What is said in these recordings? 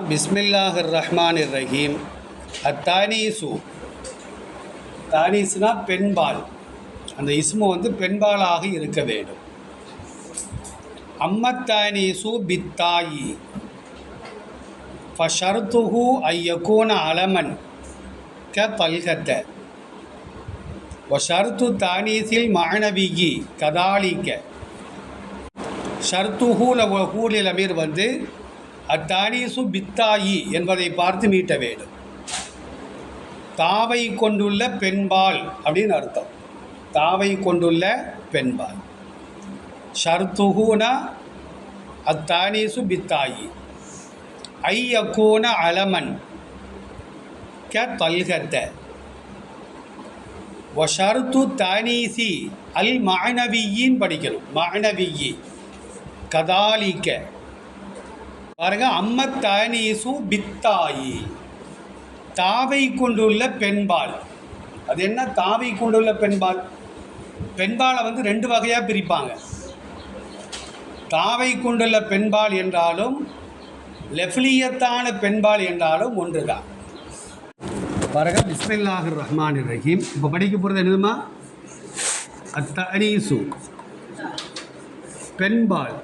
பிஸ்மில்லாஹிர் ரஹ்மான் ரஹீம் அத்தானீசு. தானீசுனா பெண்பால். அந்த இஸ்மு வந்து பெண்பாலாக இருக்க வேண்டும். அம்மத்தானீசு பித்தாயி. ஃபஷர்துஹு ஐயகூன அலமன். க பல்கத்த. வஷர்த்து தானீஸில் மாணவிகி கதாலிக்க. ஷர்த்துஹூல ஹூலில் அமீர் வந்து அத்தானீசு பித்தாயி என்பதை பார்த்து மீட்ட வேண்டும். தாவை கொண்டுள்ள பெண்பால் அப்படின்னு அர்த்தம். தாவை கொண்டுள்ள பெண்பால். ஷர்த்துகுனா அத்தானீசு பித்தாயி. ஐ அக்கூன அலமன். க தல்கத்த. ஒஷர்து தானீசி அல் மாணவியின் படிக்கணும். மாணவியி கதாலிக்க பாருங்க அம்ம தானீசு பித்தாயி. தாவை கொண்டுள்ள பெண்பால். அது என்ன? தாவை கொண்டுள்ள பெண்பால். பெண்பாலை வந்து ரெண்டு வகையாக பிரிப்பாங்க. தாவை கொண்டுள்ள பெண்பால் என்றாலும் லெஃப்லியத்தான பெண்பால் என்றாலும் ஒன்று தான் பாருங்க பிஸ்மில்லாஹிர் ரஹ்மான் ரஹீம் இப்போ படிக்க போகிறது என்னதுமா அத்தனீசு பெண்பால்.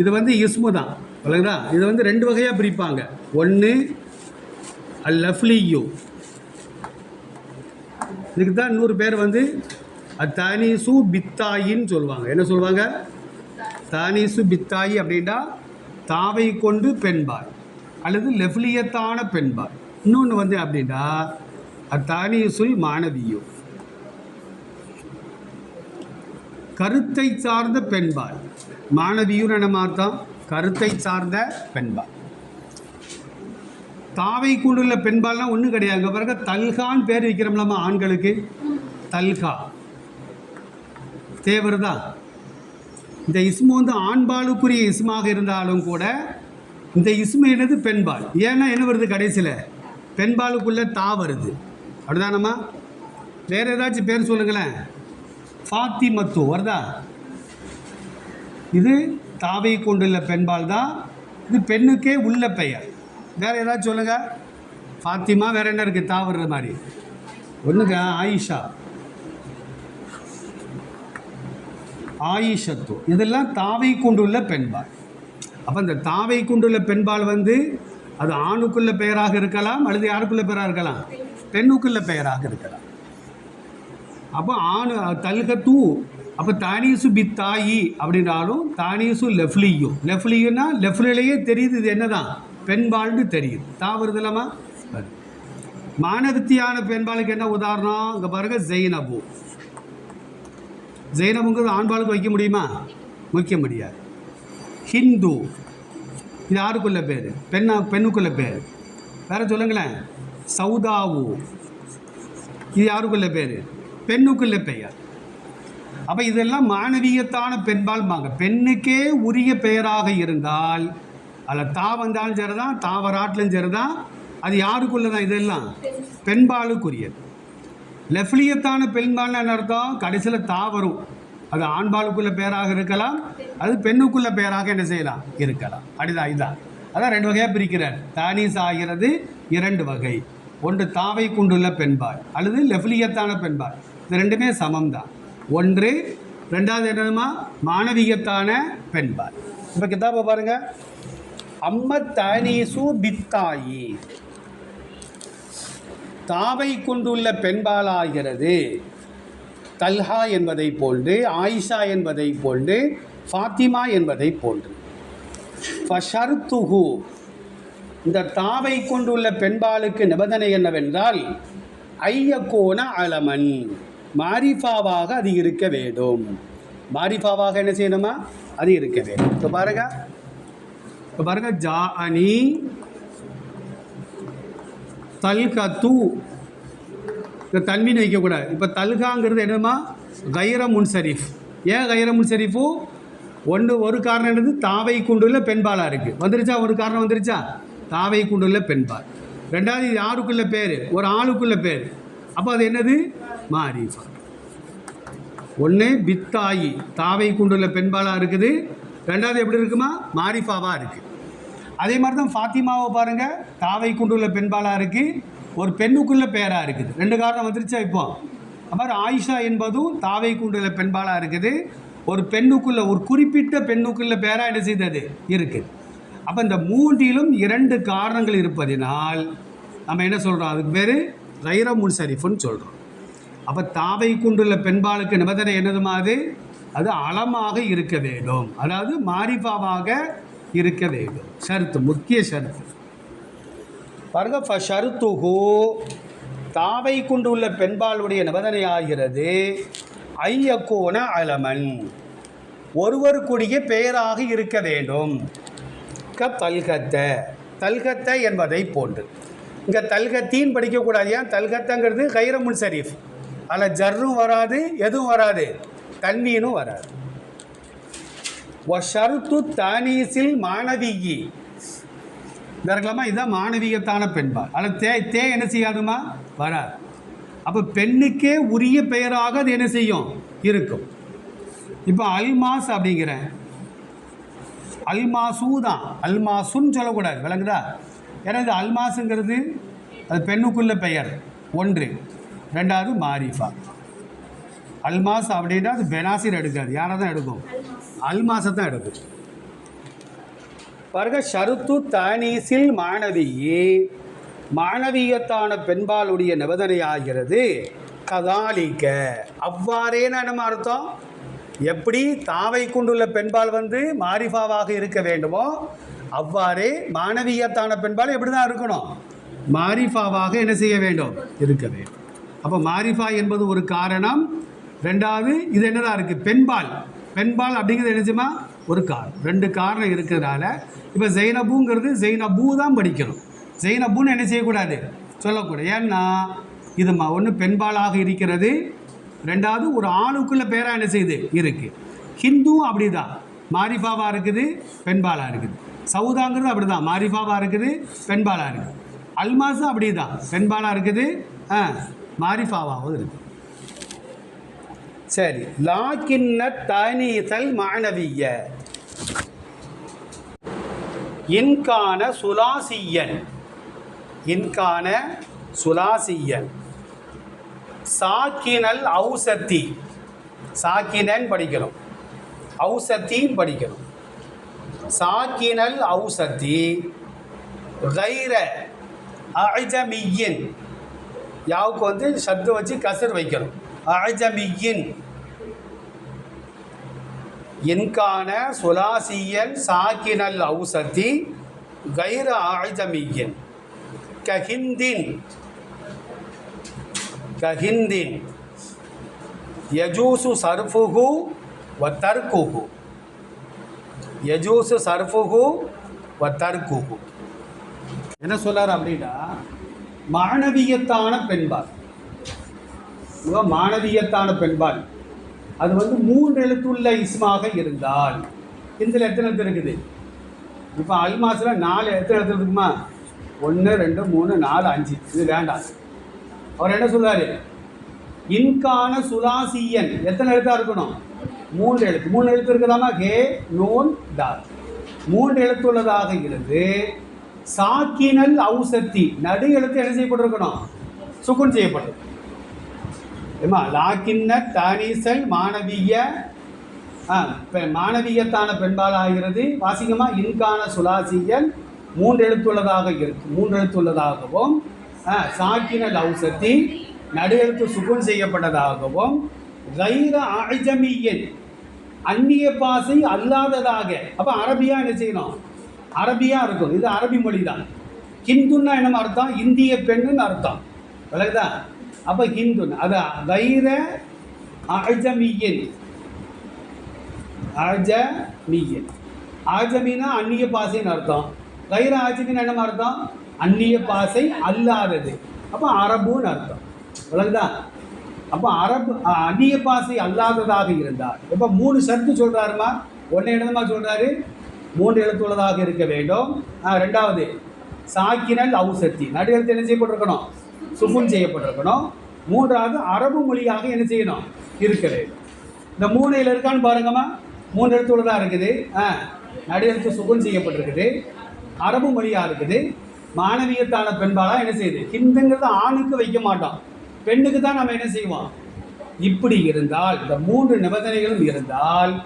இது வந்து இஸ்மு தான். விளங்குதா இது வந்து ரெண்டு வகையாக பிரிப்பாங்க. ஒன்று அல் லஃப்லியு இதுக்கு தான் இன்னொரு பேர் வந்து அத்தானீசு பித்தாயின்னு சொல்லுவாங்க. என்ன சொல்லுவாங்க? தானீசு பித்தாயி அப்படின்னா தாவை கொண்டு பெண்பார். அல்லது லெஃப்லியத்தான பெண்பார். இன்னொன்று வந்து அப்படின்னா அத்தானீசுல் மாணவியோ. கருத்தை சார்ந்த பெண்பால். மாணவியும் என்ன மாத்தம் கருத்தை சார்ந்த பெண்பால். தாவை கொண்டுள்ள பெண்பால்னா ஒன்றும் கிடையாது. அங்கே பாருங்க தல்கான்னு பேர் வைக்கிறோம்லாமா ஆண்களுக்கு. தல்கா. தேவர் தான் இந்த இஸ்மு வந்து ஆண்பாலுக்குரிய இஸ்மாக இருந்தாலும் கூட இந்த இஸ்மு என்னது? பெண்பால். ஏன்னா என்ன வருது கடைசியில்? பெண்பாலுக்குள்ள தா வருது. அப்படிதானம்மா? வேறு ஏதாச்சும் பேர் சொல்லுங்களேன். ஃபாத்திமத்து வருதா? இது தாவை கொண்டுள்ள பெண்பால் தான். இது பெண்ணுக்கே உள்ள பெயர். வேற ஏதாவது சொல்லுங்கள் ஃபாத்திமா வேறு என்ன இருக்குது தாவடுற மாதிரி. ஒன்றுங்க ஆயிஷா. ஆயிஷத்து. இதெல்லாம் தாவை கொண்டுள்ள பெண்பால். அப்போ இந்த தாவை கொண்டுள்ள பெண்பால் வந்து அது ஆணுக்குள்ள பெயராக இருக்கலாம் அல்லது யாருக்குள்ள பெயராக இருக்கலாம்? பெண்ணுக்குள்ள பெயராக இருக்கலாம். அப்போ ஆணு தல்கத்து அப்போ தானீசு பித்தாயி அப்படின்னாலும் தானீசு லெஃப்லியும் லெஃப்லியுன்னா லெஃப்லிலேயே தெரியுது இது என்னதான்? பெண்பால்னு தெரியுது. தாவறது இல்லாமா? மானவத்தியான பெண்பாளுக்கு என்ன உதாரணம்? இங்கே பாருங்க ஜெயினபு. ஜெயினபுங்கிறது ஆண்பாளுக்கு வைக்க முடியுமா? வைக்க முடியாது. ஹிந்து. இது யாருக்குள்ள பேர்? பெண்ணா பெண்ணுக்குள்ள பேர். வேற சொல்லுங்களேன். சௌதாவு. இது யாருக்குள்ள பேர்? பெண்ணுக்குள்ள பெயர். அப்போ இதெல்லாம் மானவீகத்தான பெண்பால்பாங்க பெண்ணுக்கே உரிய பெயராக இருந்தால் அதில் தா வந்தாலும் சரிதான் தாவராட்டிலும் சரிதான் அது யாருக்குள்ள தான் இதெல்லாம்? பெண்பாலுக்குரியது. லெஃப்லியத்தான பெண்பால்னு என்ன அர்த்தம்? கடைசியில் தா வரும். அது ஆண்பாலுக்குள்ள பெயராக இருக்கலாம் அது பெண்ணுக்குள்ள பெயராக என்ன செய்யலாம்? இருக்கலாம். அப்படிதான் இதுதான் அதான் ரெண்டு வகையாக பிரிக்கிறார். தானீஸ் ஆகிறது இரண்டு வகை. ஒன்று தாவை கொண்டுள்ள பெண்பால் அல்லது லெஃப்லியத்தான பெண்பால். இது ரெண்டுமே சமம் தான் ஒன்று ரெண்டாவது என்னதுமா? மாணவிகத்தான பெண்பால். இப்போ கிதாபை பாருங்க. அம்மத்தானீசு பித்தாயி. தாவை கொண்டுள்ள பெண்பாலாகிறது. தல்ஹா என்பதை போன்று ஆயிஷா என்பதை போன்று ஃபாத்திமா என்பதை போன்று. ஃபஷர்துஹு. இந்த தாவை கொண்டுள்ள பெண்பாலுக்கு நிபந்தனை என்னவென்றால் ஐயக்கோன அலமன். மாரிஃபாவாக அது இருக்க வேண்டும். மாரிஃபாவாக என்ன செய்யணுமா? அது இருக்க வேண்டும். இப்போ பாருங்க. இப்போ பாருங்க. ஜா அனி தல்கத்து இந்த தன்மீன் வைக்கக்கூடாது. இப்போ தல்காங்கிறது என்னமா கைர முன்சரிஃப். ஏன் கைர முன்சரிஃபு? ஒன்று ஒரு காரணம் என்னது? தாவை குண்டுள்ள பெண்பாலாக இருக்குது வந்துருச்சா? ஒரு காரணம் வந்துருச்சா? தாவை குண்டுள்ள பெண்பால். ரெண்டாவது யாருக்குள்ள பேர்? ஒரு ஆளுக்குள்ள பேர். அப்போ அது என்னது? மாரிஃபா ஒன்று பித்தாயி தாவை கொண்டுள்ள பெண்பாலாக இருக்குது. ரெண்டாவது எப்படி இருக்குமா? மாரிஃபாவாக இருக்குது அதே மாதிரி தான் ஃபாத்திமாவை பாருங்கள் தாவை கொண்டுள்ள பெண்பாலாக இருக்குது ஒரு பெண்ணுக்குள்ள பேராக இருக்குது. ரெண்டு காரணம் வந்துருச்சா இப்போ? அப்புறம் ஆயிஷா என்பதும் தாவை கொண்டுள்ள பெண்பாலாக இருக்குது. ஒரு பெண்ணுக்குள்ள ஒரு குறிப்பிட்ட பெண்ணுக்குள்ள பேராக என்ன செய்தது? இருக்குது அப்போ இந்த மூன்றிலும் இரண்டு காரணங்கள் இருப்பதினால் நம்ம என்ன சொல்கிறோம் அதுக்கு பேர் ரைர முன்சரிஃபுன்னு சொல்கிறோம் அப்போ தாவை கொண்டுள்ள பெண்பாலுக்கு நிபந்தனை என்னதுமா அது? அது அளமாக இருக்க வேண்டும். அதாவது மாரிஃபாவாக இருக்க வேண்டும். ஷருத்து முக்கிய ஷருத்து. பாருங்க ஃப ஷருத்துகு தாவை கொண்டுள்ள பெண்பாளுடைய நிபந்தனை ஆகிறது. ஐயக்கோன அலமன். ஒருவருக்குரிய பெயராக இருக்க வேண்டும். க தல்கத்த. தல்கத்த என்பதை போன்று. இங்கே தல்கத்தின்னு படிக்கக்கூடாது. ஏன்? தல்கத்தங்கிறது கைரமுன் ஷரீஃப். அதில் ஜர்ரும் வராது எதுவும் வராது. தண்ணீனும் வராது. ஷருத்து தானீசில் மாணவிகி இந்த இதுதான் மாணவிகத்தான பெண்பா அதில் தே தே என்ன செய்யாதுமா? வராது. அப்போ பெண்ணுக்கே உரிய பெயராக அது என்ன செய்யும்? இருக்கும். இப்போ அல்மாஸ் அப்படிங்கிறேன். அல்மாசு தான் அல்மாசுன்னு சொல்லக்கூடாது. விளங்குதா? ஏன்னா இது அல்மாஸுங்கிறது அது பெண்ணுக்குள்ள பெயர். ஒன்று. ரெண்டாவது மாரிஃபா. அல்மாஸ் அப்படின்னா அது பெனாசிர் எடுக்காது. யாரை தான் எடுக்கும்? அல்மாஸை தான் எடுக்கும். பாருங்க ஷருத்து தானீசில் மாணவியே. மாணவியத்தான பெண்பாலுடைய நிபந்தனையாகிறது கதாலிக்க அவ்வாறேன்னு நம்ம அர்த்தம்? எப்படி தாவை கொண்டுள்ள பெண்பால் வந்து மாரிஃபாவாக இருக்க வேண்டுமோ அவ்வாறே மாணவியத்தான பெண்பால் எப்படி தான் இருக்கணும்? மாரிஃபாவாக என்ன செய்ய வேண்டும்? இருக்க வேண்டும். அப்போ மாரிஃபா என்பது ஒரு காரணம். ரெண்டாவது இது என்னதான் இருக்குது பெண்பால். பெண்பால் அப்படிங்கிறது என்னச்சுமா ஒரு காரணம். ரெண்டு காரணம் இருக்கிறதுனால இப்போ ஜெய்னபுங்கிறது ஜெயினபூ தான் படிக்கணும். ஜெய்னபுன்னு என்ன செய்யக்கூடாது? சொல்லக்கூடாது. ஏன்னா இது ம ஒன்று பெண்பாலாக இருக்கிறது. ரெண்டாவது ஒரு ஆணுக்குள்ளே பேராக என்ன செய்யுது? இருக்குது ஹிந்துவும் அப்படி தான் மாரிஃபாவாக இருக்குது பெண்பாலாக இருக்குது. சவுதாங்கிறது அப்படி தான் மாரிஃபாவாக இருக்குது பெண்பாலாக இருக்குது. அல்மாஸும் அப்படி தான் பெண்பாலாக இருக்குது மாரிஃபாவாகவும் இருக்குது சரி. லாக்கின்ன தனீசல் மாணவிய. இன்கான சுலாசியன். இன்கான சுலாசியன். சாக்கினல் ஔசத்தி. சாக்கினன் படிக்கணும். ஔசத்தின்னு படிக்கணும். சாக்கினல் ஔசத்தி. கைர அஜமியின். யாவுக்கு வந்து சத்து வச்சு கசர் வைக்கணும். அஜமியின். என்கான சுலாசியன் சாக்கினல் ஔசதி கைர அஜமியின். கஹிந்தின். கஹிந்தின். யஜூசு சர்ஃபுகு வ தர்க்குஹு யஜூசு சர்ஃபுகு வ தர்க்குஹு என்ன சொல்லார் அப்படின்னா மாணவியத்தான பெண்பால். மாணவியத்தான பெண்பால். அது வந்து மூன்று எழுத்துள்ள இஸ்மாக இருந்தால். இதில் எத்தனை எழுத்து இருக்குது? இப்போ அல்மாஸில் நாலு எத்தனை எழுத்து இருக்குமா? ஒன்று ரெண்டு மூணு நாலு அஞ்சு. இது வேண்டாம். அவர் என்ன சொல்றாரு? இன்கான சுலாசியன். எத்தனை எழுத்தா இருக்கணும்? மூன்று எழுத்து. மூணு எழுத்து இருக்குதாமா? ஹே நோன் டார் மூன்று எழுத்துள்ளதாக இருந்து சாக்கினல் ஔசத்தி. நடு எழுத்து என்ன செய்யப்பட்டிருக்கணும்? சுக்குன் செய்யப்பட்டிருக்கும் ஏமா லாக்கின்ன தானீசல் மாணவிய ஆ, பெ- மாணவியத்தான பெண்பால் ஆகிறது. வாசிக்கமா இன்கான சுலாசியல் மூன்று எழுத்துள்ளதாக இருக்கு மூன்று எழுத்துள்ளதாகவும் ஆ, சாக்கின லௌசத்தி நடு எழுத்து சுகுன் செய்யப்பட்டதாகவும் கைர ஆஜமியன் அந்நிய பாசை அல்லாததாக. அப்போ அரபியா என்ன செய்யணும்? அரபியா இருக்கும். இது அரபி மொழி தான் ஹிந்துன்னா என்ன அர்த்தம்? இந்திய பெண்ணுன்னு அர்த்தம். விளக்குதா அப்போ ஹிந்துன்னு. அது வைர அஜமியன். அஜமியன். ஆஜமினா அந்நிய பாசைன்னு அர்த்தம். வைர ஆஜமின்னு என்ன அர்த்தம்? அந்நிய பாசை அல்லாதது. அப்போ அரபுன்னு அர்த்தம். விளங்குதா அப்போ அரபு அ, அந்நிய பாசை அல்லாததாக இருந்தார் இப்போ மூணு சர்த்து சொல்கிறாருமா ஒன்று இடமா சொல்கிறாரு மூன்று எழுத்துள்ளதாக இருக்க வேண்டும். ஆ, ரெண்டாவது சாக்கினல் அவுசத்தி நடு எழுத்து என்ன செய்யப்பட்டிருக்கணும்? சுகுன் செய்யப்பட்டிருக்கணும். மூன்றாவது அரபு மொழியாக என்ன செய்யணும்? இருக்க வேண்டும். இந்த மூணையில் இருக்கான்னு பாருங்கம்மா. மூணு எழுத்துள்ளதாக இருக்குது? ஆ நடு எழுத்து சுகுன் செய்யப்பட்டிருக்குது. அரபு மொழியாக இருக்குது. மாணவியத்தான பெண்பாலாக என்ன செய்யுது? ஹிந்துங்கிறது ஆணுக்கு வைக்க மாட்டோம் பெண்ணுக்கு தான் நம்ம என்ன செய்வோம்? இப்படி இருந்தால் இந்த மூன்று நிபந்தனைகளும் இருந்தால்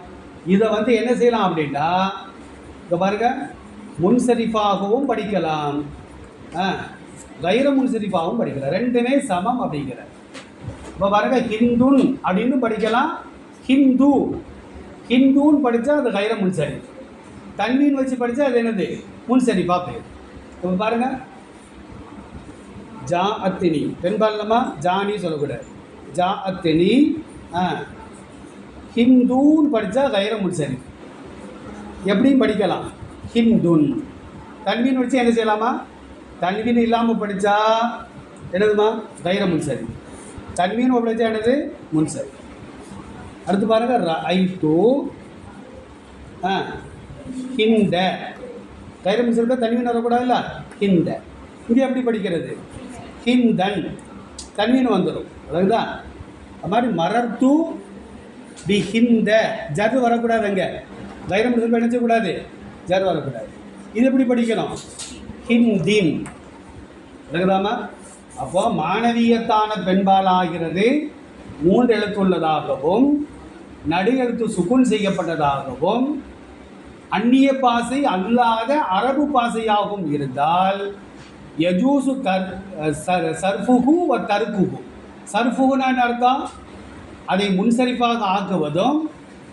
இதை வந்து என்ன செய்யலாம் அப்படின்னா இங்கே பாருங்க முன்சரிஃபாகவும் படிக்கலாம். ஆ, கைர முன்சரிஃபாகவும் படிக்கலாம். ரெண்டுமே சமம் அப்படிங்கிற. இப்போ பாருங்க ஹிந்துன் அப்படின்னு படிக்கலாம். ஹிந்து. ஹிந்துன்னு படித்தா அது கைர முன்சரி. தண்ணின்னு வச்சு படித்தா அது என்னது? முன்சரிஃபா பேர். இப்போ பாருங்க ஜா அத்தினி. பெண்பாலமா ஜானி சொல்லக்கூடாது. ஜா அத்தினி ஆ. ஹிந்துன்னு படித்தா கைர முன்சரி. எப்படியும் படிக்கலாம். ஹிந்துன் தன்வீன் வச்சு என்ன செய்யலாமா? தன்வீன் இல்லாமல் படித்தா என்னதுமா? கைர முன்சரி தன்வீன் படித்தா என்னது? முன்சரி அடுத்து பாருங்கள் ஐட்டு ஆ ஹிந்த கைர முன்சரி தன்வீன் வரக்கூடாதுல்ல? ஹிந்த இங்கே எப்படி படிக்கிறது? ஹிந்தன். தன்வீன் வந்துடும் அதுதான் அது மாதிரி மரர்த்து பி ஹிந்த ஜது வரக்கூடாது தைரியம் கைரம் சொல்லி நினைச்சக்கூடாது ஜது வரக்கூடாது. இது எப்படி படிக்கணும்? ஹிந்தின் விளக்குதாமா அப்போ மாணவியத்தான பெண்பால் ஆகிறது மூன்று எழுத்துள்ளதாகவும் நடு எழுத்து சுகுன் செய்யப்பட்டதாகவும் அந்நிய பாசை அல்லாத அரபு பாசையாகவும் இருந்தால் யஜூசு தர் சர் சர்ஃபுகு வ தர்க்குகு சர்ஃபுகுனா என்ன அர்த்தம்? அதை முன்சரிப்பாக ஆக்குவதும்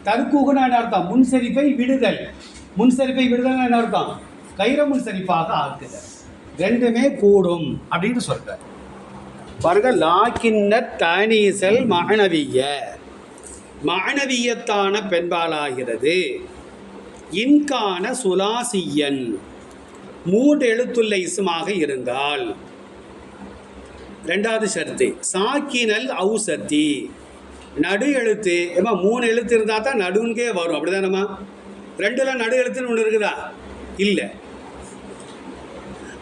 தர்க்குகுனா என்ன அர்த்தம் முன்சரிப்பை விடுதல். முன்சரிப்பை விடுதல் என்ன அர்த்தம்? கைர முன்சரிப்பாக ஆக்குதல். ரெண்டுமே கூடும் அப்படின்னு சொல்றார். பாருங்க லாக்கின்ன தனீசல் மாணவிய. மாணவியத்தான பெண்பாலாகிறது. இன்கான சுலாசியன். மூன்று எழுத்துள்ள இருந்தால். ரெண்டாவது ஷர்த்து சாக்கினல் ஔசத்தி. நடு எழுத்து ஏமா மூணு எழுத்து இருந்தால் தான் நடுன்கே வரும். அப்படிதானம்மா ரெண்டுல நடு எழுத்துன்னு ஒன்று இருக்குதா? இல்லை.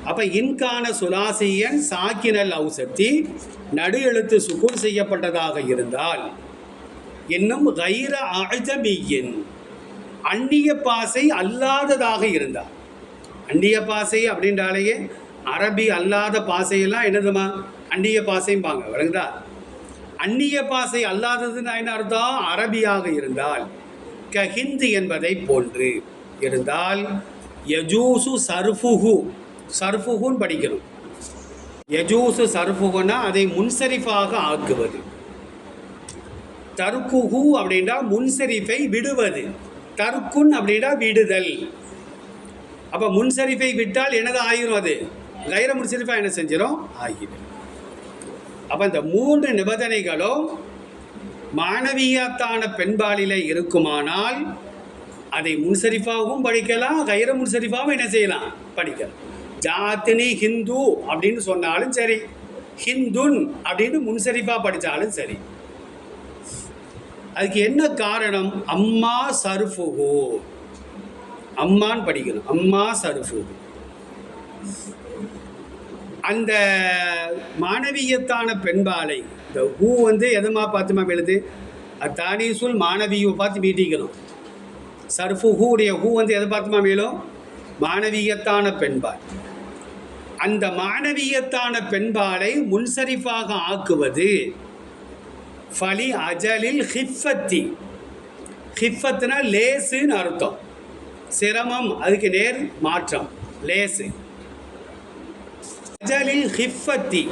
அப்போ இன்கான சுலாசியன் சாக்கினல் ஔசத்தி நடு எழுத்து சுக்கூர் செய்யப்பட்டதாக இருந்தால் இன்னும் கைர அஜமியின் அந்நிய பாசை அல்லாததாக இருந்தார். அந்நிய பாசை அப்படின்றாலேயே அரபி அல்லாத பாசையெல்லாம் என்னதுமா? அந்நிய பாசைம்பாங்க விளங்குதா? அந்நிய பாசை அல்லாதது என்ன அர்த்தம்? அரபியாக இருந்தால். க ஹிந்து என்பதை போன்று இருந்தால். யஜூசு சர்ஃபுகு சர்ஃபுகுன்னு படிக்கணும். யஜூசு சர்ஃபுகுன்னா அதை முன்சரிஃபாக ஆக்குவது. தர்க்குஹு அப்படின்னா முன்சரிஃபை விடுவது. தர்க்குன் அப்படின்னா விடுதல். அப்போ முன்சரிஃபை விட்டால் என்னது ஆயிரும் அது? கைர முன்சரிஃபாக என்ன செஞ்சிடும் ஆகிடும் அப்போ இந்த மூன்று நிபந்தனைகளும் மாணவியாத்தான பெண்பாலிலே இருக்குமானால் அதை முன்சரிஃபாகவும் படிக்கலாம் கைர முன்சரிஃபாவும் என்ன செய்யலாம்? படிக்கலாம். ஜாத்தினி ஹிந்து அப்படின்னு சொன்னாலும் சரி ஹிந்துன் அப்படின்னு முன்சரிஃபாக படித்தாலும் சரி. அதுக்கு என்ன காரணம்? அம்மா சர்ஃபுகு அம்மான்னு படிக்கணும். அம்மா சருஃபு அந்த மாணவியத்தான பெண்பாலை இந்த ஹூ வந்து எதுமா பார்த்துமா எழுது அத்தானீசுல் மாணவியை பார்த்து மீட்டிக்கணும். சர்ஃபு ஹூடைய ஹூ வந்து எதை பார்த்துமா மேலும் மாணவியத்தான பெண்பால். அந்த மாணவியத்தான பெண்பாலை முன்சரிஃபாக ஆக்குவது ஃபலி அஜலில் ஹிஃபத்தி. ஹிஃபத்னா லேசுன்னு அர்த்தம். சிரமம் அதுக்கு நேர் மாற்றம். லேசு. அஜலில் ஹிஃபத்தி.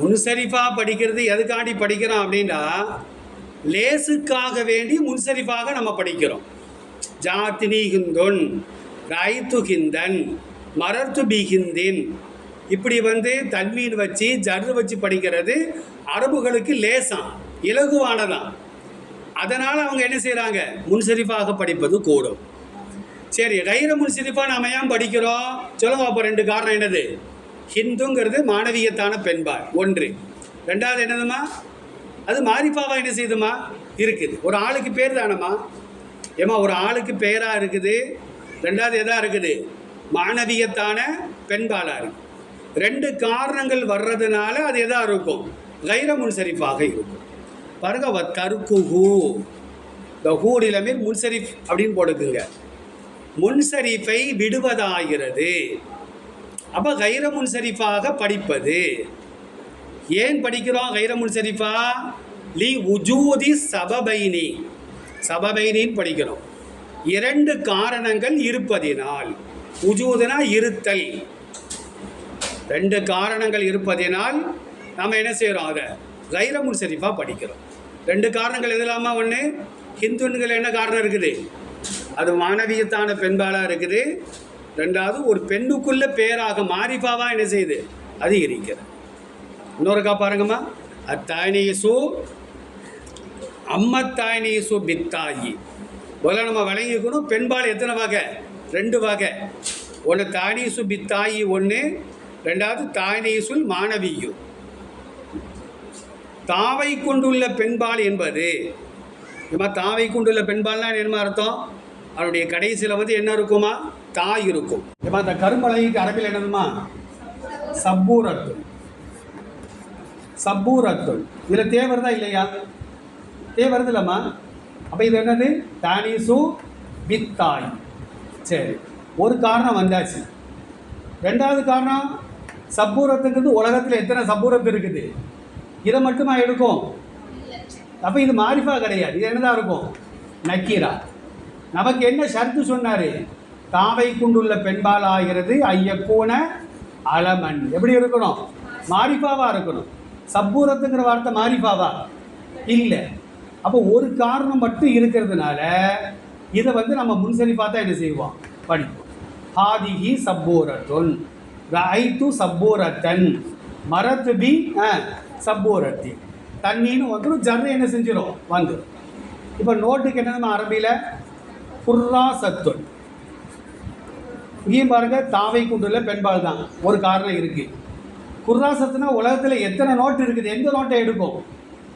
முன்சரிஃபாக படிக்கிறது எதுக்காண்டி படிக்கிறோம் அப்படின்னா லேசுக்காக வேண்டி முன்சரிஃபாக நம்ம படிக்கிறோம். ஜாத்தினி ஹிந்துன் ரைத்து ஹிந்தன் மரத்து பிஹிந்தின் இப்படி வந்து தன்மீன் வச்சு ஜர்ரு வச்சு படிக்கிறது அரபுகளுக்கு லேசாம் இலகுவானதான் அதனால் அவங்க என்ன செய்கிறாங்க முன்சரிஃபாக படிப்பது கூடும். சரி கைர முன்சிதிப்பா நாம ஏன் படிக்கிறோம்? சொல்லுங்க அப்போ ரெண்டு காரணம் என்னது? ஹிந்துங்கிறது மாணவியத்தான பெண்பார் ஒன்று. ரெண்டாவது என்னதுமா? அது மாரிப்பாவா என்ன செய்யுதுமா இருக்குது. ஒரு ஆளுக்கு பேர் தானம்மா? ஏமா ஒரு ஆளுக்கு பேராக இருக்குது. ரெண்டாவது எதாக இருக்குது? மாணவியத்தான பெண்பாலாக இருக்குது. ரெண்டு காரணங்கள் வர்றதுனால அது எதாக இருக்கும்? கைர முன்சரிப்பாக இருக்கும். பாருங்க ஹூ தருக்குஹு இந்த ஹூடிலமே முன்சரிஃப் அப்படின்னு போடுக்குங்க முன்சரிஃபை விடுவதாகிறது. அப்போ கைர முன்சரிஃபாக படிப்பது. ஏன் படிக்கிறோம் கைர முன்சரிஃபா லி உஜூதி சபபைனி. சபபைனின்னு படிக்கிறோம் இரண்டு காரணங்கள் இருப்பதினால். உஜூதுனா இருத்தல். ரெண்டு காரணங்கள் இருப்பதினால் நம்ம என்ன செய்கிறோம் அதை கைர முன்சரிஃபாக படிக்கிறோம். ரெண்டு காரணங்கள் எதுலாமா ஒன்று ஹிந்துன்கள் என்ன காரணம் இருக்குது? அது மாணவியத்தான பெண்பாலாக இருக்குது. ரெண்டாவது ஒரு பெண்ணுக்குள்ள பேராக மாரிஃபாவாக என்ன செய்யுது? அது இன்னொருக்கா பாருங்கம்மா. அத்தாயினியசு அம்மத்தாயினியசு பித்தாயி. முதல்ல நம்ம வழங்கிக்கணும் பெண்பால் எத்தனை வகை? ரெண்டு வகை. ஒன்று தானியசு பித்தாயி ஒன்று ரெண்டாவது தானியசுல் மாணவியு. தாவை கொண்டுள்ள பெண்பால் என்பது. ஏமா தாவை கொண்டுள்ள பெண்பால்னா என்ன அர்த்தம்? அவருடைய கடைசியில் வந்து என்ன இருக்குமா? தாய் இருக்கும். இப்போ அந்த கருமலைக்கு அரபில் என்னதுமா சப்பூரத்து. சப்பூரத்து. இதில் தே வருதா இல்லையா? தே வருது இல்லைம்மா. அப்போ இது என்னது? தானிசு வித்தாய் சரி. ஒரு காரணம் வந்தாச்சு. ரெண்டாவது காரணம் சப்பூரத்துங்கிறது உலகத்தில் எத்தனை சப்பூரத்து இருக்குது? இதை மட்டுமா எடுக்கும்? அப்போ இது மாரிஃபா கிடையாது. இது என்னதான் இருக்கும்? நக்கீரா. நமக்கு என்ன ஷர்த்து சொன்னார்? தாவை கொண்டுள்ள பெண்பால் ஆகிறது ஐயக்கூன அலமன். எப்படி இருக்கணும்? மாரிஃபாவாக இருக்கணும். சப்பூரத்துங்கிற வார்த்தை மாரிஃபாவா? இல்லை. அப்போ ஒரு காரணம் மட்டும் இருக்கிறதுனால இதை வந்து நம்ம முன்சரி பார்த்தா என்ன செய்வோம்? படிப்போம். ஹாதிகி சப்பூரத்துன். ரைத்து சப்பூரத்தன். மரத்து பி சப்பூரத்தி. தண்ணின்னு வந்துடும் ஜர்ரு என்ன செஞ்சிடும் வந்துடும் இப்போ நோட்டுக்கு என்னதுமா அரபியில்? குர்ரா சத்துன் இங்கேயும் பாருங்க தாவை குன்றில் பெண்பால் தான். ஒரு காரணம் இருக்குது குர்ராசத்துனா உலகத்தில் எத்தனை நோட்டு இருக்குது எந்த நோட்டை எடுக்கும்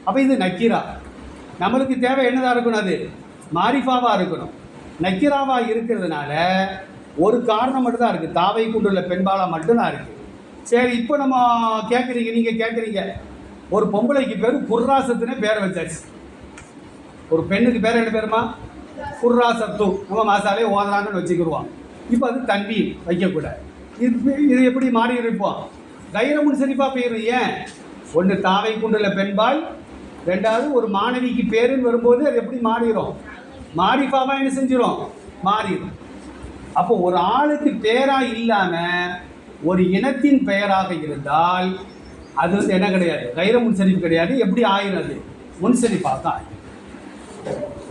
அப்போ இது நக்கீரா. நம்மளுக்கு தேவை என்னதாக இருக்கணும் அது? மாரிஃபாவாக இருக்கணும். நக்கீராவாக இருக்கிறதுனால ஒரு காரணம் மட்டும்தான் இருக்குது தாவை கொண்டுள்ள பெண்பாலாக மட்டும்தான் இருக்குது சரி இப்போ நம்ம கேட்குறீங்க நீங்கள் கேட்குறீங்க ஒரு பொம்பளைக்கு பேர் குர்ராசத்துனே பேரை வச்சாச்சு. ஒரு பெண்ணுக்கு பேர் என்ன பேருமா? குர்ரா சத்து நம்ம மாசாலே ஓதுறாங்கன்னு வச்சுக்கிடுவோம் இப்போ அது தண்ணி வைக்கக்கூடாது இது இது எப்படி மாறி இருப்போம் தைரமுன் சரிப்பா போயிடும் ஏன்? ஒன்று தாவை குண்டுல பெண்பாய் ரெண்டாவது ஒரு மாணவிக்கு பேருன்னு வரும்போது அது எப்படி மாறிடும் மாரிஃபாவா என்ன செஞ்சிடும் மாறிடும் அப்போ ஒரு ஆளுக்கு பேராக இல்லாமல் ஒரு இனத்தின் பெயராக இருந்தால் அது வந்து என்ன கிடையாது? கைர முன்சரிப்பு கிடையாது. எப்படி ஆயிரும் அது முன்சரிப்பாக தான் ஆயிரும்